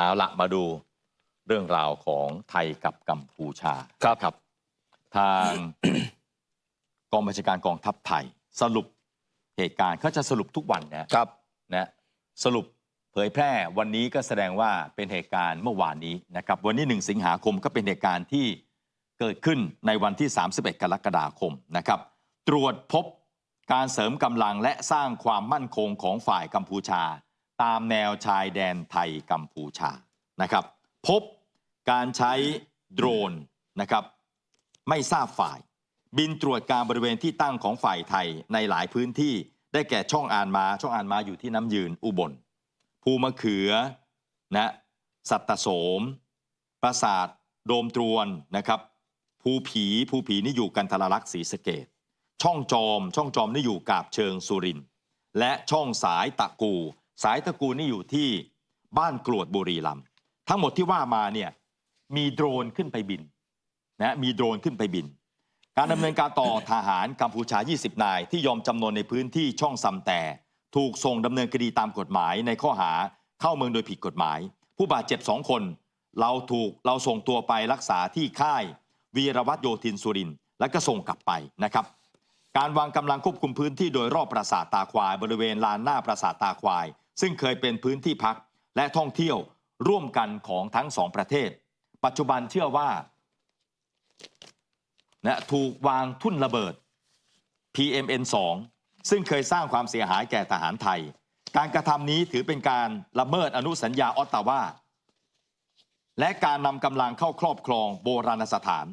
เอาละมาดูเรื่องราวของไทยกับกัมพูชาครับครับ ทางกองบัญชาการกองทัพไทย สรุปเหตุการณ์เขาจะสรุปทุกวันนะครับนะสรุปเผยแพร่วันนี้ก็แสดงว่าเป็นเหตุการณ์เมื่อวานนี้นะครับ วันนี้1สิงหาคมก็เป็นเหตุการณ์ที่เกิดขึ้นในวันที่ 31 กรกฎาคมนะครับ ตรวจพบการเสริมกำลังและสร้างความมั่นคงของฝ่ายกัมพูชา ตามแนวชายแดนไทยกัมพูชานะครับ พบการใช้โดรนนะครับ ไม่ทราบฝ่าย บินตรวจการบริเวณที่ตั้งของฝ่ายไทยในหลายพื้นที่ได้แก่ช่องอ่านมาช่องอ่านมาอยู่ที่น้ำยืนอุบลภูมะเขือนะสัตตโสม ปราสาทโดมตรวนนะครับภูผีภูผีนี่อยู่กันทรลักษ์ศรีสะเกดช่องจอม ช่องจอมนี่อยู่กาบเชิงสุรินและช่องสายตะกู สายตระกูลนี่อยู่ที่บ้านกรวดบุรีรัมย์ทั้งหมดที่ว่ามาเนี่ยมีโดรนขึ้นไปบินนะมีโดรนขึ้นไปบิน การดำเนินการต่อทหารกัมพูชา 20 นาย ที่ยอมจำนนในพื้นที่ช่องซำแต่ ถูกส่งดำเนินคดีตามกฎหมายในข้อหาเข้าเมืองโดยผิดกฎหมาย ผู้บาดเจ็บสองคน เราถูกเราส่งตัวไปรักษาที่ค่าย วีรวัตโยธินสุรินแล้วก็ส่งกลับไปนะครับ การวางกำลังควบคุมพื้นที่โดยรอบปราสาทตาควาย บริเวณลานหน้าปราสาทตาควาย ซึ่งเคยเป็นพื้นที่พักและท่องเที่ยวร่วมกันของทั้งสองประเทศ ปัจจุบันเชื่อว่านะถูกวางทุ่นระเบิด PMN 2 ซึ่งเคยสร้างความเสียหายแก่ทหารไทย การกระทำนี้ถือเป็นการละเมิดอนุสัญญาออตตาวาและการนำกำลังเข้าครอบครองโบราณสถาน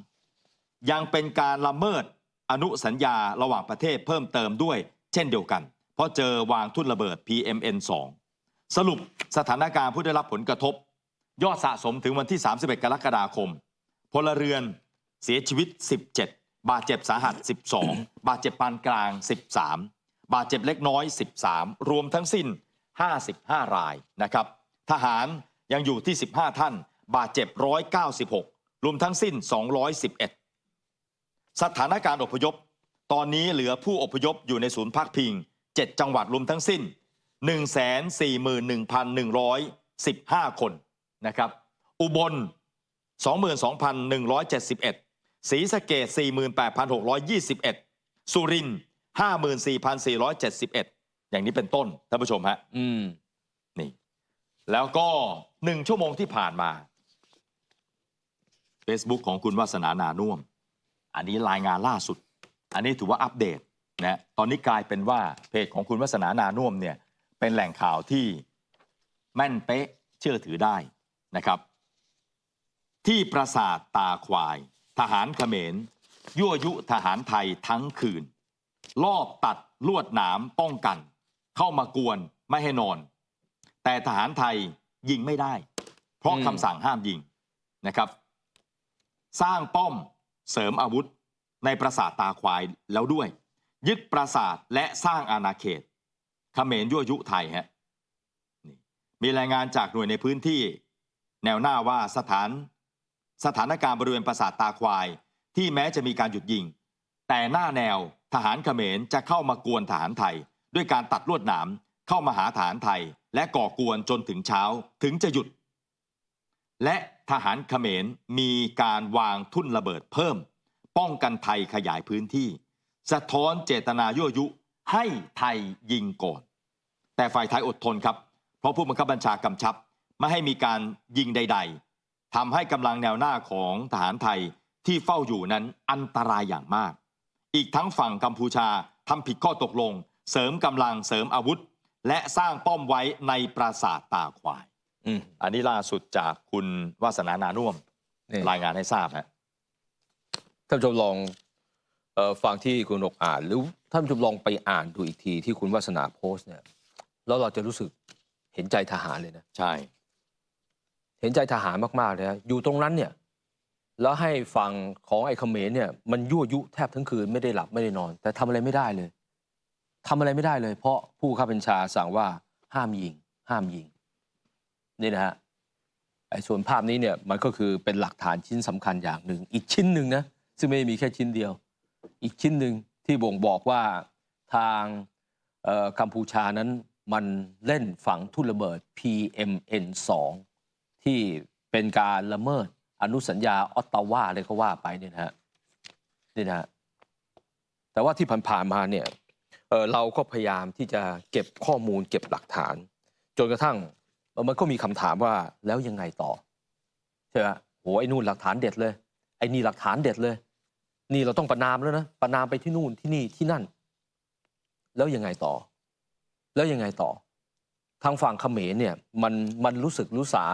ยังเป็นการละเมิดอนุสัญญาระหว่างประเทศเพิ่มเติมด้วย เช่นเดียวกัน เพราะเจอวางทุ่นระเบิด PMN 2 สรุปสถานการณ์ผู้ได้รับผลกระทบ ยอดสะสมถึงวันที่ 31 กรกฎาคม พลเรือนเสียชีวิต 17 บาดเจ็บสาหัส 12 บาดเจ็บปานกลาง 13 บาดเจ็บเล็กน้อย 13 รวมทั้งสิ้น 55 รายนะครับ ทหารยังอยู่ที่ 15 ท่าน บาดเจ็บ 196 รวมทั้งสิ้น 211 สถานการณ์อพยพ ตอนนี้เหลือผู้อพยพอยู่ในศูนย์พักพิง 7 จังหวัดรวมทั้งสิ้น 141,115 คนนะครับ อุบล 22,171 ศรีสะเกด48,621 สุรินทร์54,471 อย่างนี้เป็นต้นท่านผู้ชมฮะอืมนี่ แล้วก็หนึ่งชั่วโมงที่ผ่านมา Facebook ของคุณวาสนานานุ่วมอันนี้รายงานล่าสุด อันนี้ถือว่าอัปเดต นะตอนนี้กลายเป็นว่าเพจของคุณวาสนานานุ่มเนี่ยเป็นแหล่งข่าวที่แม่นเป๊ะเชื่อถือได้นะครับ ที่ปราสาทตาควาย ทหารเขมร ยั่วยุทหารไทยทั้งคืน ลอบตัดลวดหนามป้องกัน เข้ามากวนไม่ให้นอน แต่ทหารไทยยิงไม่ได้ เพราะคำสั่งห้ามยิงนะครับ สร้างป้อมเสริมอาวุธในปราสาทตาควายแล้วด้วย ยึดปราสาทและสร้างอาณาเขตเขมรยั่วยุไทยฮะมีรายงานจากหน่วยในพื้นที่ แนวหน้าว่าสถาน สถานการณ์บริเวณปราสาทตาควาย ที่แม้จะมีการหยุดยิง แต่หน้าแนวทหารเขมรจะเข้ามากวนทหารไทย ด้วยการตัดลวดหนามเข้ามาหาทหารไทย และก่อกวนจนถึงเช้าถึงจะหยุด และทหารเขมรมีการวางทุ่นระเบิดเพิ่ม ป้องกันไทยขยายพื้นที่ สะท้อนเจตนายั่วยุให้ไทยยิงก่อน แต่ฝ่ายไทยอดทนครับ เพราะผู้บังคับบัญชากำชับ ไม่ให้มีการยิงใด ๆทำให้กำลังแนวหน้าของทหารไทยที่เฝ้าอยู่นั้นอันตรายอย่างมาก อีกทั้งฝั่งกัมพูชาทำผิดข้อตกลง เสริมกำลังเสริมอาวุธ และสร้างป้อมไว้ในปราสาทตาควายอืมอันนี้ล่าสุดจากคุณวาสนานานุ่วมนี่รายงานให้ทราบฮะท่านผู้ชมลองเอ่อ ฟังที่คุณนกอ่าน หรือท่านผู้ชมลองไปอ่านดูอีกทีที่คุณวาสนาโพสต์เนี่ยแล้วเราจะรู้สึกเห็นใจทหารเลยนะ ใช่ เห็นใจทหารมากๆเลยนะอยู่ตรงนั้นเนี่ย แล้วให้ฝั่งของไอ้เขมรเนี่ยมันยั่วยุแทบทั้งคืนไม่ได้หลับไม่ได้นอน แต่ทำอะไรไม่ได้เลยทำอะไรไม่ได้เลย เพราะผู้ข้าบัญชาสั่งว่าห้ามยิง ห้ามยิง นี่นะฮะไอ้ส่วนภาพนี้เนี่ยมันก็คือเป็นหลักฐานชิ้นสำคัญอย่างหนึ่ง อีกชิ้นหนึ่งนะซึ่งไม่ได้มีแค่ชิ้นเดียว อีกชิ้นหนึ่งที่บ่งบอกว่าทางเอ่อกัมพูชานั้นมันเล่นฝังทุ่นระเบิด PMN 2ที่เป็นการละเมิดอนุสัญญาออตตาวาเลยก็ว่าไปเนี่ยนะฮะนี่นะฮะแต่ว่าที่ผ่านๆมาเนี่ยเเราก็พยายามที่จะเก็บข้อมูลเก็บหลักฐาน จนกระทั่งมันก็มีคำถามว่าแล้วยังไงต่อใช่ไหมโหไอ้นู่นหลักฐานเด็ดเลยไอ้นี่หลักฐานเด็ดเลย นี่เราต้องประนามแล้วนะประนามไปที่นู่นที่นี่ที่นั่น แล้วยังไงต่อ แล้วยังไงต่อ ทางฝั่งเขมรเนี่ยมันมันรู้สึกรู้สา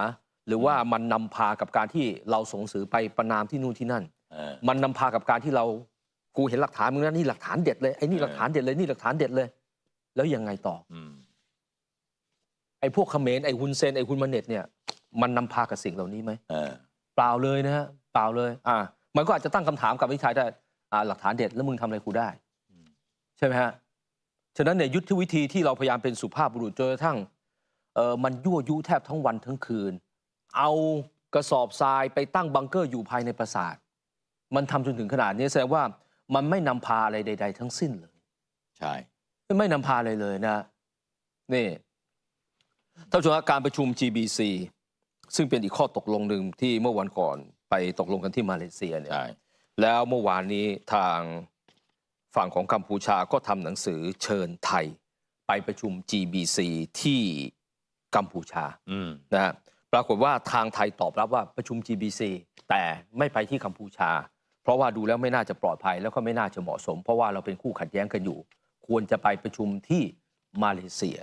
หรือว่ามันนำพากับการที่เราส่งสื่อไปประนามที่นู่นที่นั่นเออมันนำพากับการที่เรากูเห็นหลักฐานมึงนะนี่หลักฐานเด็ดเลยไอ้นี่เออหลักฐานเด็ดเลยนี่หลักฐานเด็ดเลย แล้วยังไงต่ออืมไอ้พวกเขมรไอ้ฮุนเซนไอ้ฮุนมาเน็ตเนี่ยมันนำพากับสิ่งเหล่านี้ไหมเออเปล่าเลยนะฮะเปล่าเลย อ่า มันก็อาจจะตั้งคำถามกับวิชัยได้อ่าหลักฐานเด็ดแล้วมึงทำอะไรกูได้อืมใช่ไหมฮะฉะนั้นเนี่ยยุทธวิธีที่เราพยายามเป็นสุภาพบุรุษจนกระทั่งเออมันยั่วยุแทบทั้งวันทั้งคืน เอากระสอบทรายไปตั้งบังเกอร์อยู่ภายในปราสาท มันทำจนถึงขนาดนี้แสดงว่ามันไม่นำพาอะไรใด ๆ ทั้งสิ้นเลย ใช่ ไม่นำพาอะไรเลยนะ นี่ท่านผู้ชมครับการประชุม GBC ซึ่งเป็นอีกข้อตกลงหนึ่งที่เมื่อวันก่อน ไปตกลงกันที่มาเลเซียเนี่ยใช่แล้วเมื่อวานนี้ทางฝั่งของกัมพูชาก็ทำหนังสือเชิญไทย ไปประชุม GBC ที่กัมพูชาอืมนะฮะปรากฏว่าทางไทยตอบรับว่าประชุม GBC แต่ไม่ไปที่กัมพูชา เพราะว่าดูแล้วไม่น่าจะปลอดภัยแล้วก็ไม่น่าจะเหมาะสม เพราะว่าเราเป็นคู่ขัดแย้งกันอยู่ ควรจะไปประชุมที่มาเลเซีย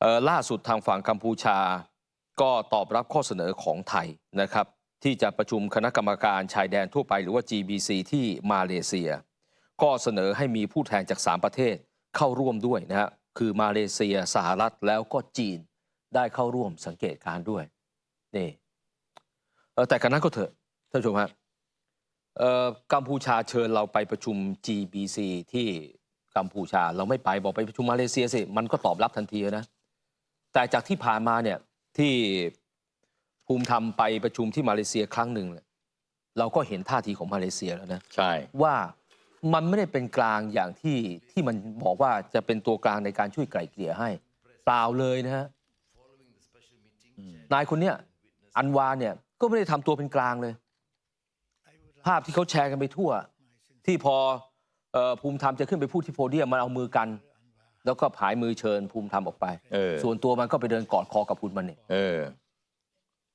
เอ่อล่าสุดทางฝั่งกัมพูชาก็ตอบรับข้อเสนอของไทยนะครับ ที่จะประชุมคณะกรรมการชายแดนทั่วไปหรือว่า GBC ที่มาเลเซีย ก็เสนอให้มีผู้แทนจาก 3 ประเทศเข้าร่วมด้วยนะฮะคือมาเลเซียสหรัฐแล้วก็จีนได้เข้าร่วมสังเกตการ์ด้วยนี่แต่กันนั้นก็เถอะท่านผู้ชมฮะกัมพูชาเชิญเราไปประชุม GBC ที่กัมพูชาเราไม่ไปบอกไปประชุมมาเลเซียสิมันก็ตอบรับทันทีนะแต่จากที่ผ่านมาเนี่ยที่ ภูมิธรรมไปประชุมที่มาเลเซียครั้งหนึ่งเนี่ยเราก็เห็นท่าทีของมาเลเซียแล้วนะใช่ว่ามันไม่ได้เป็นกลางอย่างที่ที่มันบอกว่าจะเป็นตัวกลางในการช่วยไกล่เกลี่ยให้เปล่าเลยนะฮะอืมนายคนเนี้ยอันวาเนี่ยก็ไม่ได้ทำตัวเป็นกลางเลย ภาพที่เขาแชร์กันไปทั่ว ที่พอเอ่อภูมิธรรมจะขึ้นไปพูดที่โพเดียมมันเอามือกัน แล้วก็ผายมือเชิญภูมิธรรมออกไปเออส่วนตัวมันก็ไปเดินกอดคอกับคุณมันเนี่ยเออ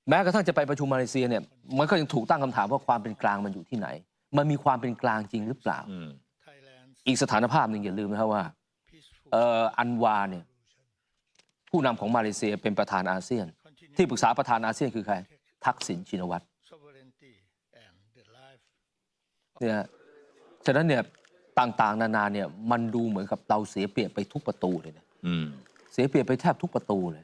แม้กระทั่งจะไปประชุมมาเลเซียเนี่ยมันก็ยังถูกตั้งคำถามว่าความเป็นกลางมันอยู่ที่ไหน มันมีความเป็นกลางจริงหรือเปล่าอืมอีกสถานภาพหนึ่งอย่าลืมนะครับว่าเอ่ออันวาเนี่ยผู้นำของมาเลเซียเป็นประธานอาเซียน ที่ปรึกษาประธานอาเซียนคือใคร ทักษิณชินวัตร sovereignty and the life เนี่ยฉะนั้นเนี่ยต่างๆ นานาเนี่ยมันดูเหมือนกับเราเสียเปรียบไปทุกประตูเลยนะอืมเสียเปรียบไปแทบทุกประตูเลย